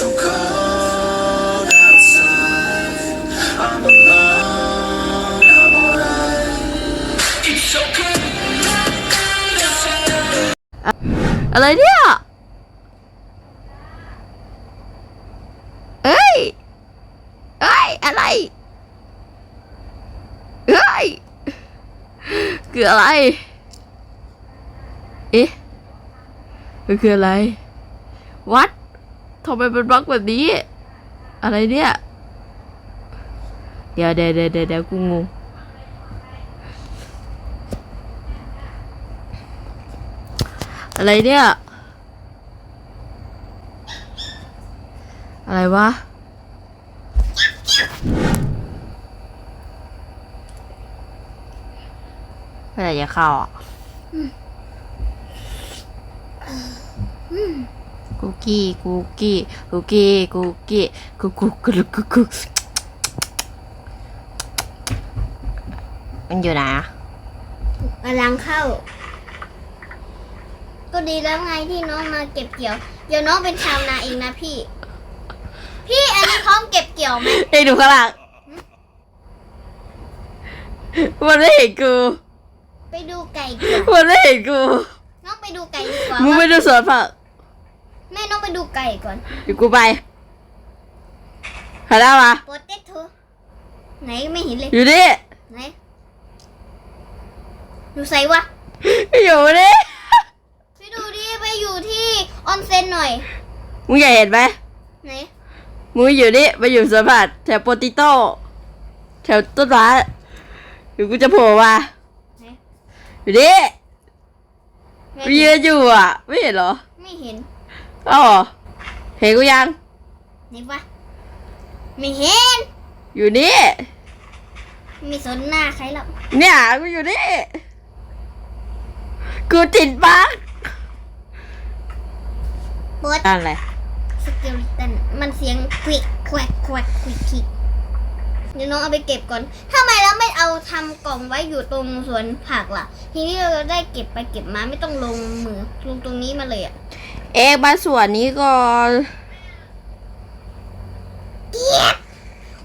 so cold outside. I'm alone, I'm alright. It's okay. outside. อะไรเนี่ย เอ้ย เอ้ย อะไร เอ้ย คืออะไร เอ๊ะมันคืออะไร วัดทำไมเป็นบล็อกแบบนี้ อะไรเนี่ย เดี๋ยวเดี๋ยวเดี๋ยวเดี๋ยวเดี๋ยวกูงงอะไรเนี่ย อะไรวะเมื่อไหร่จะเข้าอะ คุกกี้คุกกี้คุกกี้คุกกี้คุกคุกคุกคุกคุกมันอยู่ไหนอะกำลังเข้า ก็ดีแล้วไงที่น้องมาเก็บเกี่ยว เดี๋ยวน้องเป็นชาวนาเองนะพี่ พี่อันนี้พร้อมเก็บเกี่ยวไหมเอ้ยดูข้างหลังมันไม่เห็นกู ไปดูไก่เกี่ยวมันไม่เห็นกู น้องไปดูไก่ดีกว่ามึงไปดูสวนผัก แม่น้องไปดูไก่ก่อนเดี๋ยวกูไปหาได้มาโปเตโตไหนไม่เห็นเลย อยู่นี่ไหน อยู่ใส่วะ อยู่นี่ไปดูดิไปอยู่ที่ออนเซ็นหน่อย มึงอยากเห็นไหมไหน มึงอยู่นี่มาอยู่สวนผักแถวโปรติโต้แถวต้นไม้เดี๋ยวกูจะโผล่มาไหน อยู่นี่ไม่กูยืนอยู่อะ ไม่เห็นเหรอ ไม่เห็น อ๋อเห็นกูยัง ไหนวะไม่เห็นอยู่นี่มีสนหน้าใครหรอกเนี่ยกูอยู่นี่ กูติดบั๊กโปเตอะไร สเกลตันมันเสียงควิกแควกแควกควิกควิกเดี๋ยวน้องเอาไปเก็บก่อนทำไมเราไม่เอาทำกล่องไว้อยู่ตรงสวนผักล่ะ ทีนี้เราได้เก็บไปเก็บมาไม่ต้องลงมือลงตรงนี้มาเลยอะ เอกมาส่วนนี้ก่อน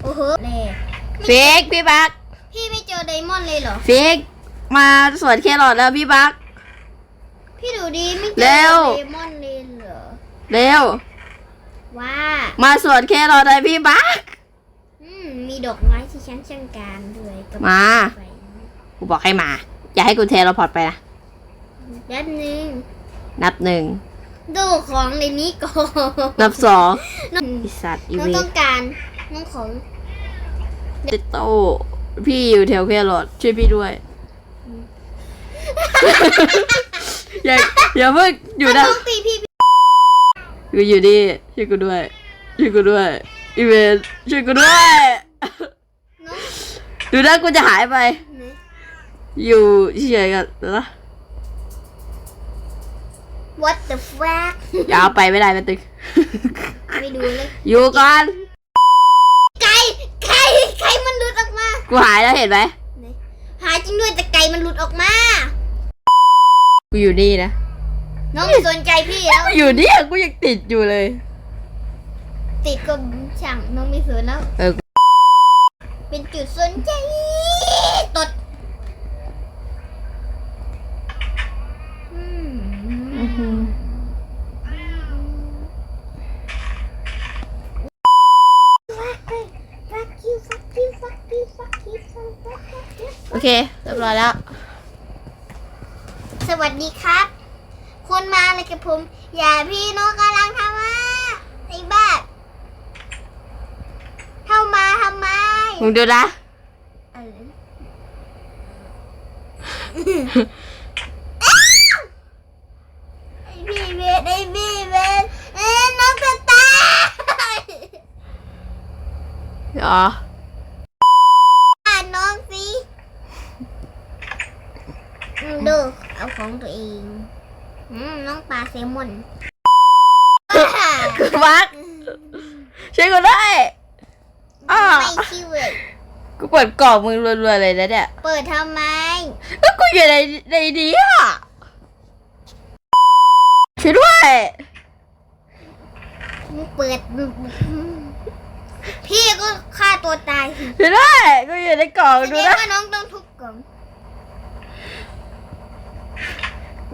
โอ้โหแน่เฟกพี่บั๊กพี่ไม่เจอไดมอนด์เลยเหรอ เฟกมาสวนแครอทแล้วพี่บั๊กพี่ดูดีไม่เจเร็อวไดมอนด์เลยเหรอ เร็ว ว่า มาสวนแครอทเลยพี่บั๊กอืม มีดอกไม้ที่ฉันช่างการด้วยกับมา ไฟกูบอกให้มา อย่าให้กูเทเราพอร์ตไปนะแป๊บนึงนับหนึ่ง ดูของในนี้ก่อนนับสองน้องไอสัตว์อีน้อเวงต้นองการน้องของติโต้พี่อยู่แถวแครอทช่วยพี่ด้วย อย่าอย่าเพิ่งอยู่นะต้องตีพี่กูอยู่นี่ช่วยกูด้วยช่วยกูด้วยอีเวนช่วยกูด้วยน้องดูนะกูจะหายไปไหนอยู่เฉยๆกันนะ What the fuck อย่าเอาไปไม่ได้แม่ตึกไม่ดูเลย อยู่ก่อนไก่ ไก่ ไก่มันหลุดออกมา กูหายแล้วเห็นไหมไหนหายจริงด้วยแต่ไก่มันหลุดออกมา กูอยู่นี่นะน้องไม่สนใจพี่แล้วอยู่นี่กูยังติดอยู่เลย ติดก็ช่างน้องไม่สนแล้ว เออ เป็นจุดสนใจตดอืม Fuck you, fuck you, fuck you, fuck you, fuck you. โอ เคเรียบร้อยแล้ว สวัสดีครับ คุณมาอะไรกับผม อย่าพี่น้องกำลังทำอะไอ้บ้าเข้ามาทำไมมึงดูนะเออไอ้พี่เบนไอ้พี่เบนเอ้ยน้องจะตายเดี๋ยวอ่านน้องสิอืมดูเอาของตัวเอง อืมน้องปลาแซลมอนกูบักช่วยกูได้อ้าไม่คิวเลยกูเปิดกล่องมึงรัวๆเลยนะเนี่ย เปิดทำไม ก็กูอยู่ในในนี้อะช่วยด้วยเปิด พี่ก็ฆ่าตัวตายสิดูได้กูอยู่ในกล่องแสดูดงนะว่าน้องต้องทุบกล่อง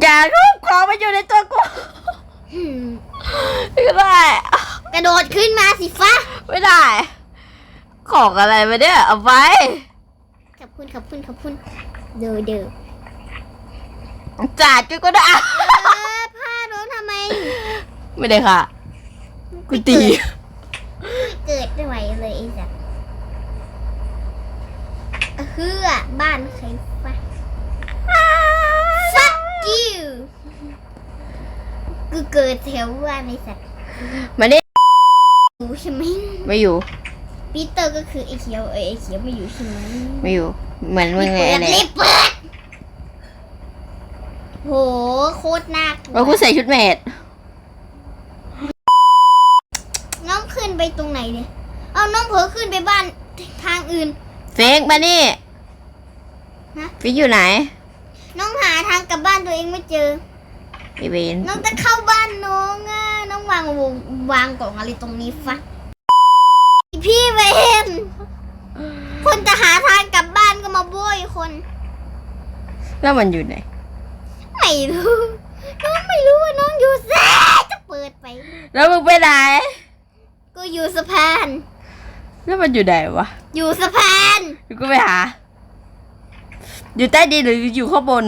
อย่าทุบของมาอยู่ในตัวกูหืมดูได้ กระโดดขึ้นมาสิฟ้าไม่ได้ ของอะไรมาเนี่ยเอาไว้ขอบคุณขอบคุณขอบคุณเด้อเด้อจ่าจุก็ได้เออผ้าโดนทำไม ไม่ได้ค่ะกูตีไม่เกิดไม่ไหวเลยไอ้สัตว์เฮือบ้านใคร ฟ้า fuck you กูเกิดแถวบ้านไอ้สัตว์มาดิอยู่ใช่ไหมไม่อยู่ ปีเตอร์ก็คือไอ้เขียวเอ้ยไอ้เขียวไม่อยู่ใช่ไหมไม่อยู่ เหมือนมึงไงเปิดเนี่ยรีบเปิดโหโคตรน่ากลัว่าวกูใส่ชุดเมดน้องขึ้นไปตรงไหนเนี่ยเอาน้องเผลอขึ้นไปบ้านทางอื่น เฟกมานี่ฮะ ฟิกอยู่ไหนน้องหา ทางกลับบ้านตัวเองไม่เจอไอเวนน้องจะเข้าบ้านน้องอะน้องวางวงวางกล่องอะไรตรงนี้ฟะพี่เวนคนจะหาทางกลับบ้านก็มาโบยคน แล้วมันอยู่ไหน ไม่รู้น้องไม่รู้ว่าน้องอยู่แซ่จะเปิดไป แล้วมึงไปไหน ก็อยู่สะพาน แล้วมันอยู่ไหนวะ อยู่สะพานเดี๋ยวกูไปหา อยู่ใต้ดินหรืออยู่ข้างบน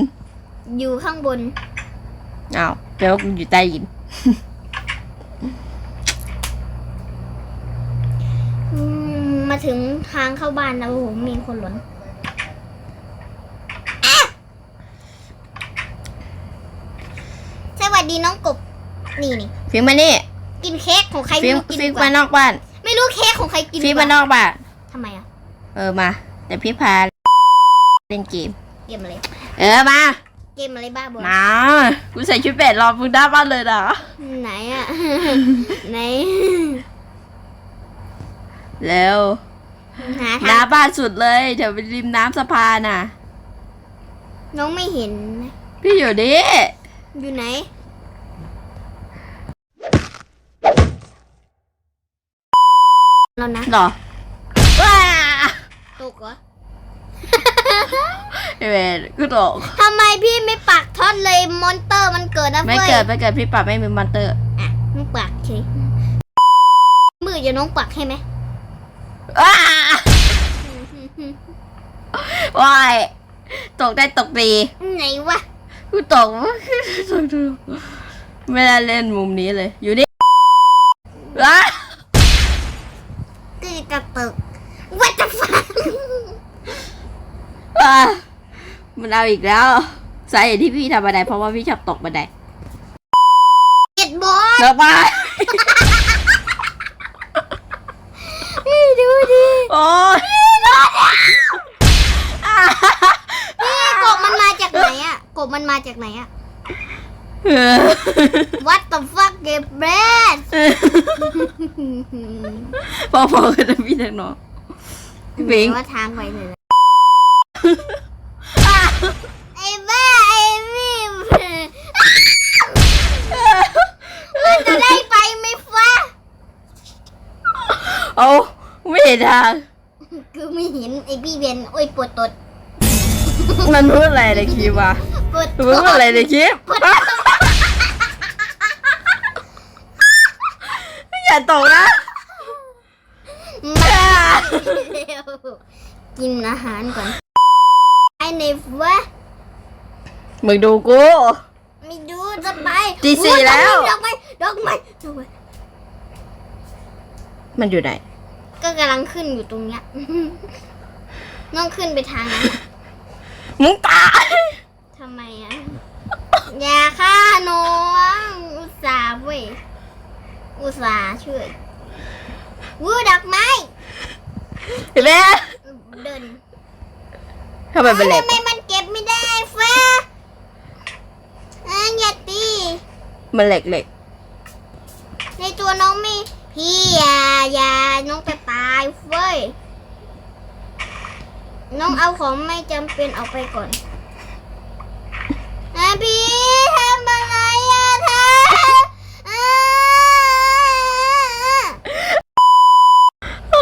อยู่ข้างบน อ้าวแปลว่ากูอยู่ใต้ดิน อืมมาถึงทางเข้าบ้านแล้วโอ้โหมีคนหลอนอะสวัสดีน้องกบ นี่นี่ฟิกมานี่กินเค้กของใครฟิไม่กรู้กินฟิกดีกมาว่านอกบ้านไม่รู้เค้กของใครกินฟิกดีกมาว่านอกบ้าน ทำไมอะเออมา แต่พี่พาเล่นเกม เกมอะไร เออมา เกมอะไรบ้าบอมากูใส่ชุดเป็ดรอมึงหน้าบ้านเลยนะไหนอะไหนเร็วหาหทาน้างบ้านสุดเลยเดี๋ยวไปริมน้ำสะพานน่ะ น้องไม่เห็นนะพี่อยู่ดิอยู่ไหนเรานะหรอว้าตกเหรอ ไอเวนกูตกทำไมพี่ไม่ปักท่อนเลยมอนเตอร์มันเกิดนะไม่เว้ยเกิดไม่เกิดพี่ปรับไม่มีมอนเตอร์อะน้องปักเฉยมือจะน้องปักให้ไหมว้าว้ายตกได้ตกดีไหนวะกูตกไม่ได้เล่นมุมนี้เลย อยู่นี่ว้าคือกระตึก What the fuck อะ มันเอาอีกแล้วสาเหตุที่พี่ทำบันไดเพราะว่าพี่ชอบตกบันไดเจ็ดบอสเลิกมานี่ดูดิโอ้ยนี่กบมันมาจากไหนอะกบมันมาจากไหนอะเออ What the fuck เก็บเบรดพอๆกันนะพี่ทั้งน้องพี่ปิงว่าทางไปเลยนะ ไอ้บ้าไอ้วิมมันจะได้ไปไหมฟ้าเอาไม่เห็นทางคือไม่เห็นไอ้พี่เบนโอ้ยปวดตดมันพูดอะไรในคลิปวะปวดมันพูดอะไรในคลิปอย่าตกนะมาเร็วกินอาหารก่อน ไอ้เนฟวะมึงดูกู ไม่ดูจะไปตีสี่โอ้ยแล้ว ดอกไม้ดอกไม้ดอกไม้มันอยู่ไหน ก็กำลังขึ้นอยู่ตรงเนี้ย น้องขึ้นไปทางนั้นอะมึงตายทำไมอะ อย่าฆ่าน้อง อุตส่าห์เว้ย อุตส่าห์ช่วยวู้ดอกไม้ เห็นไหม เดิน ทำไมเป็นเหล็กทำไมมันเก็บไม่ได้ฟ้าอะอย่าตีมันเหล็กเหล็กในตัวน้องไม่พี่อย่าอย่าน้องจะตายเว้ยน้องเอาของไม่จำเป็นออกไปก่อนอะพี่ทำอะไรอะเธออ่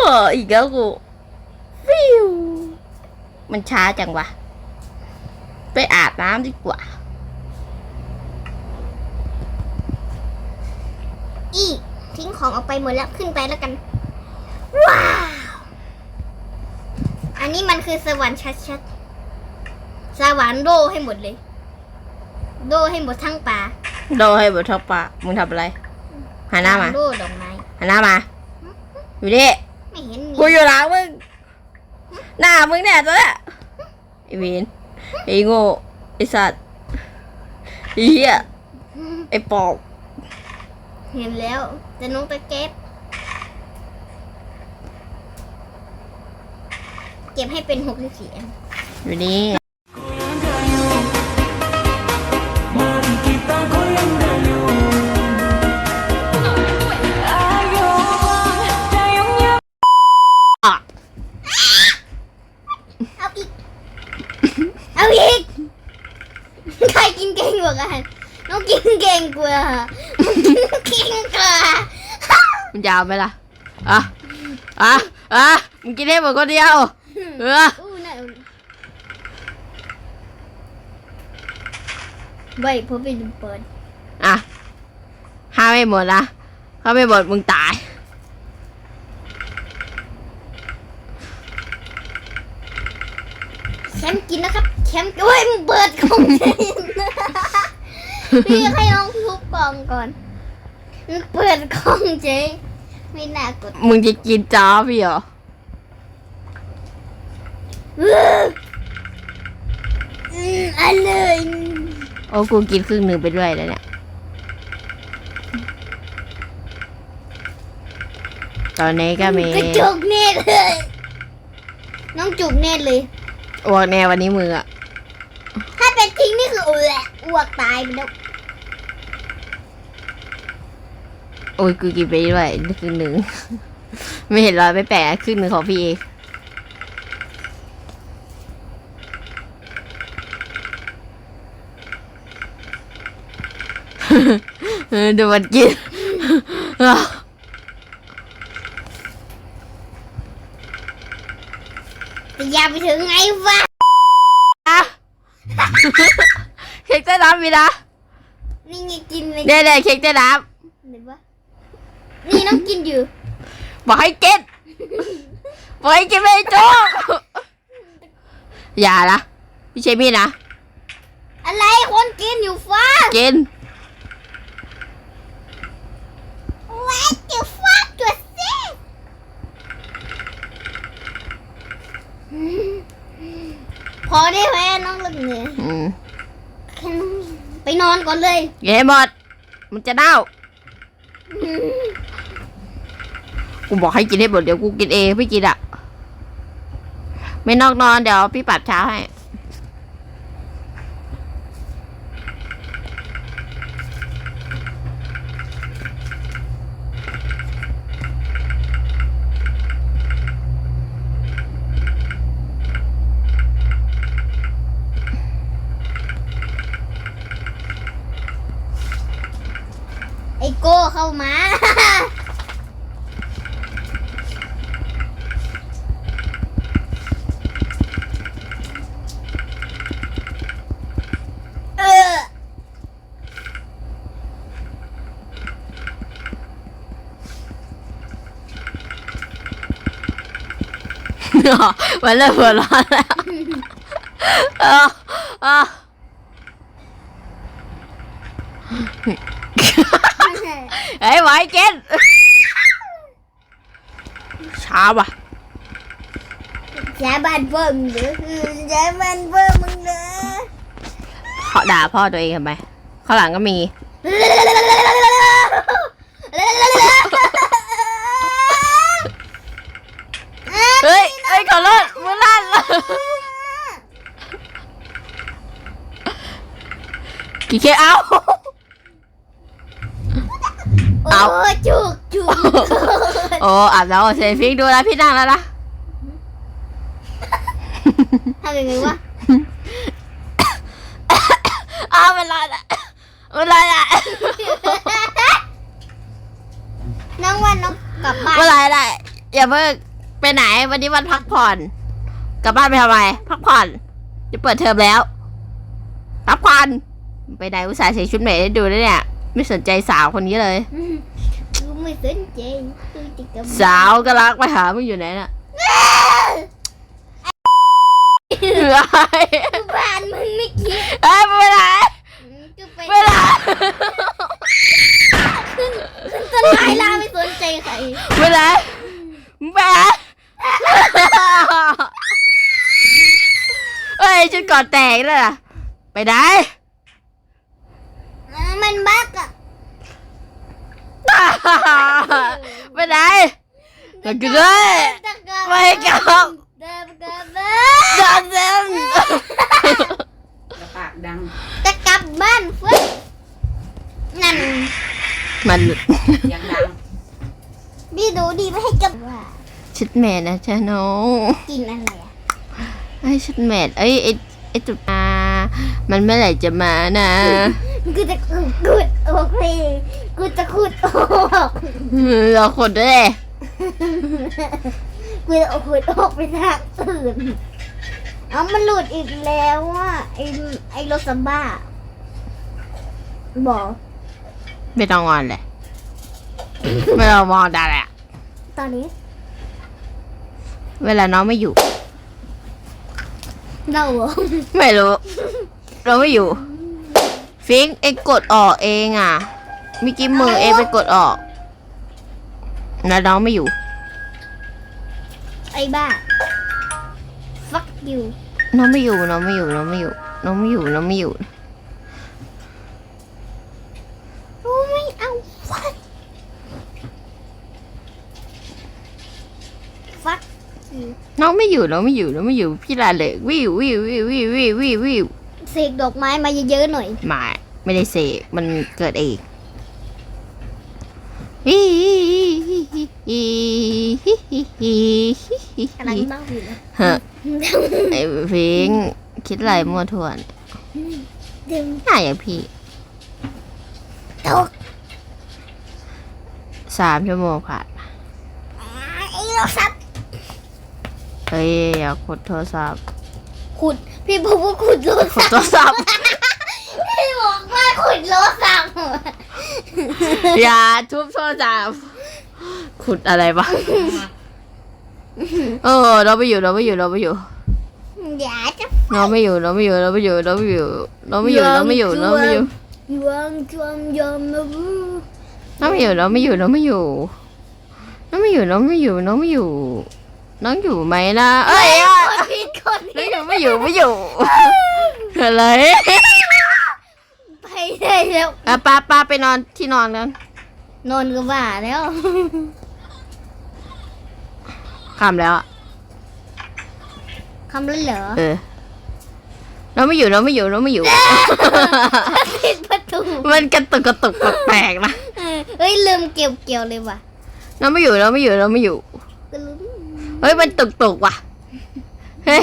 าออีกแล้วกูฟิว มันช้าจังวะ ไปอาบน้ำดีกว่า อีทิ้งของออกไปหมดแล้วขึ้นไปแล้วกัน ว้าว อันนี้มันคือสวรรค์ชัดๆ สวรรค์โดให้หมดเลย โดให้หมดทั้งป่า โดให้บททปะมึงทำอะไรหันหน้ามาโดดอกไม้หันหน้ามา อยู่ดิไม่เห็นมีกูอยู่หลังมึง หน้ามึงเนี่ยตัวเนี้ยไอ้ เวนไอ้โง่ไอ้สัตว์ไอ้เหี้ยไอ้ปอบเห็นแล้วจะน้องไปเก็บ เก็บให้เป็นหกสิบสี่อันอยู่นี่าวไหมล่ะ อะ อะ อะ มึงกินได้หมดคนเดียว เออ อู้น่าใบเพราะเป็นเปิดอะห้าไม่หมดนะถ้าไม่หมดมึงตายแชมป์กินนะครับแชมป์โอ้ยมึงเปิดกล่องเองพี่ให้น้องทุบกล่องก่อนมึงเปิดกล่องเจ๊ ไม่น่ากดมึงจะกินจ้าพี่เหรอ อืมอันเลยโอ้กูกินครึ่งหนึ่งไปด้วยแล้วเนี่ยตอนนี้ก็มีกระจกเน็ตเลย น้องจุกเน็ตเลยอ้วกแน่วันนี้มืออะถ้าเป็นทิ้งนี่คืออ้วกอ้วกตายไปแล้ว โอ้ยกูกินไปด้วยครึ่งหนึ่ง ไม่เห็นรอยไม่แปะครึ่งหนึ่งของพี่เองเออดูมันกินแต่อย่าไปถึงไงวะอะเค้กใต้น้ำมีนะนี่ไงกินเลยเน่ๆเค้กใต้น้ไห นวะนี่น้องกินอยู่ำบอกให้กินบอกให้กินไม่จุกอย่านะพี่เชมี่นะ อะไรคนกินอยู่ฟ้ากิน What the fuck was this พอได้ไหมน้องเลิกเหนื่อยอืมแค่น้องไปนอนก่อนเลย เย้หมดมันจะเน่า กูบอกให้กินให้หมดเดี๋ยวกูกินเองพี่กินอะ ไม่นอกนอนเดี๋ยวพี่ปรับเช้าให้ ไอโก้เข้ามา เออ มันเริ่มหัวร้อนแล้วเออเออเฮ้ยไหวกินช้าว่ะแย่บ้านเพิ่มเด้อแย่บ้านเพิ่มมึงเด้อเขาด่าพ่อตัวเองทำไมข้างหลังก็มี ฮ้ยเฮ้ยขอโทษมือลั่นกี่เคเอา โอ้จุกจุกโอ้อาบน้ำเซฟิกดูแลพี่นั่งแล้วนะทำยังไงวะอ้าวเป็นไรละเป็นไรละน้องวันน้องกลับบ้านเป็นไรละอย่าเพิ่ง ไปไหน วันนี้วันพักผ่อน กลับบ้านไปทำไม พักผ่อน จะเปิดเทอมแล้ว พักผ่อน ไปไหนอุตส่าห์ใส่ชุดเมย์ให้ดูด้วยเนี่ย ไม่สนใจสาวคนนี้เลย กูไม่สนใจกูจะกลับสาวก็รักไปหามึงอยู่ไหนน่ะเฮ้ยบ้านมึงไม่คิดเอ้ยไปไหนกูไปไปไหนขึ้นต้นไม้ล่าไม่สนใจใคร ไปไหนมึงไปไหน เฮ้ยชุดก่อนแตกเลยนะไปไหนอ่ามันบักอะไปไหนไปกันเลยจะกลับไปกับเดินกลับบ้าเดินเดินกระปากดัง จะกลับบ้านเฟ้ยนั่นมัน เสียงดัง พี่ดูดีไม่ให้กลับว่า ชุดแม่นะจ๊ะน้องกินอะไรอะไอ้ชุดแม่เอ้ยไอ้ไอ้ตุ๊ดอามันเมื่อไหร่จะมานะกูจะกูดออกเพลงกูจะคูดออกเราคนด้วยเลยกูจะเอาคูดออกไปทางอื่นเอามันหลุดอีกแล้วอะไอ้ไอ้รถซัมบ้าบอกไม่ต้องงอนเลย ไม่ต้องมองได้แหละตอนนี้ เวลาน้องไม่อยู่ เราเหรอไม่รู้ เราไม่อยู่ ฟิงค์เองกดออกเองอะเมิกี้มือเองไปกดออกแล้วน้องไม่อยู่ ไอ้บ้า fuck you น้องไม่อยู่น้องไม่อยู่น้องไม่อยู่น้องไม่อยู่น้องไม่อยู่ โอ้ไม่เอา fuck fuck you น้องไม่อยู่น้องไม่อยู่น้องไม่อยู่พี่ลาเลยวิววิววิววิววิววิววิวเสกดอกไม้มาเยอะๆหน่อย ไม่ไม่ได้เสกมันเกิดเองกำลังบ้าอยู่นะฮะไอ้ฟิงค์คิดอะไรมั่วทั่วเนี่ยเดิมหน้าอย่างพี่ตกสามชั่วโมงผ่านมาไอ้โทรศัพท์ เฮ้ยอย่ากดโทรศัพท์ขุด พี่บอกว่าขุดโทรกดศัพท์โทรศัพท์ พี่บอกว่าขุดโทรศัพท์อย่าทุบโทรศัพท์ขุดอะไรวะเออ เราไม่อยู่เราไม่อยู่เราไม่อยู่ อย่าจะเราไม่อยู่เราไม่อยู่เราไม่อยู่เราไม่อยู่เราไม่อยู่เราไม่อยู่เราไม่อยู่ยวงจวมยมมาบูเราไม่อยู่เราไม่อยู่เราไม่อยู่เราไม่อยู่เราไม่อยู่เราไม่อยู่ น้องอยู่ไหมนะเอ้ยอะคนผิดคนน้อผิงดอยู่ไม่อยู่ไม่อยู่อะไรไปได้แล้วอะป้าป้าไปนอนที่นอนกันนอนก็ว่าแล้วคำแล้วอะคำแล้วเหรอเออเราไม่อยู่เราไม่อยู่เราไม่อยู่ปิดประตูมันกระตุกกระตุกแปลกๆนะเออเฮ้ยลืมเกี่ยวเกี่ยวเลยว่ะเราไม่อยู่เราไม่อยู่เราไม่อยู่ก็ลืม เฮ้ยมันตุกตุกๆว่ะ เฮ้ย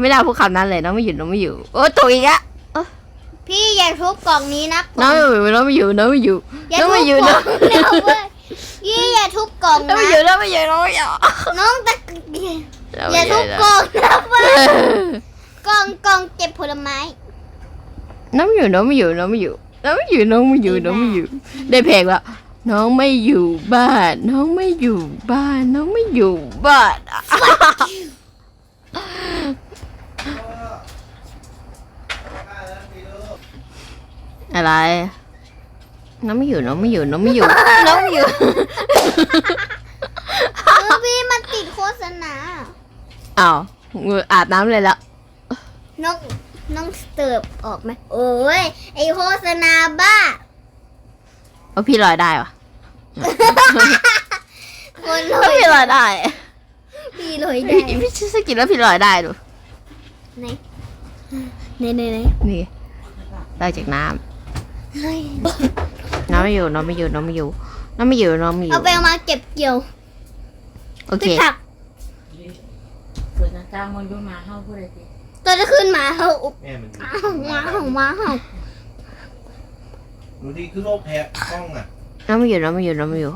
ไม่ได้พูดคำนั้นเลยเราไม่อยู่เราไม่อยู่ โอ้ตกอีกอะพี่อย่าทุบกล่องนี้นะเราไม่อยู่เราไม่อยู่เราไม่อยู่อย่าเราทุบไม่อยู่กล่เราองนะเว้ยพี่อย่าทุบกล่องเรานะไม่อยู่เราไม่อยู่เราไม่อยู่น้องตะเราอไม่ย่าอทุยู่บกล่องนะเว้ยกล่องกล่องเก็บผลไม้เราไม่อยู่เราไม่อยู่เราไม่อยู่เราไม่อยู่น้องไม่อยู่น้องไม่อยู่ ได้เพลงแล้ว น้องไม่อยู่บ้าน น้องไม่อยู่บ้าน น้องไม่อยู่บ้าน อะไร น้องไม่อยู่ น้องไม่อยู่ น้องไม่อยู่ น้องไม่อยู่เออพี่มันติดโฆษณาอ้าวมืออาบน้ำเลยละน้องน้องเติบออกไหมโอ้ยไอโฆษณาบ้า ว่าพี่ลอยได้ปะคนเลว่ายพี่ลอยได้พี่เลยได้พี่พี่ชื่อสกินแล้วพี่ลอยได้ดูไหนไหนไหนไหนนี่ได้จากน้เฮ้ยำน้องไม่อยู่น้องไม่อยู่น้องไม่อยู่น้องไม่อยู่น้องไม่อเอายู่ไปเอามาเก็บเกี่ยวโอไปเคผักเปิดหน้าต่างมันดูมาเข้าพูดเลยสิตอนจะขึ้นมาเฮาอุบแม่มันอ้าวมาเฮามาเฮา ดูที่คือโรคแพ้กล้องอะน้องไม่อยู่น้องไม่อยู่น้องไม่อยู่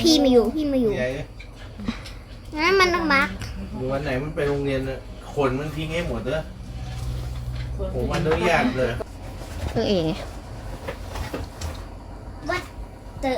พี่มาอยู่พี่มาอยู่ ใหญ่นงั้นมันต้องมักวันไหนมันไปโรงเรียนน่ะขนมันทิ้งให้หมดเด้อผมอนุญาตเลย ตัวเอง วัดเตอ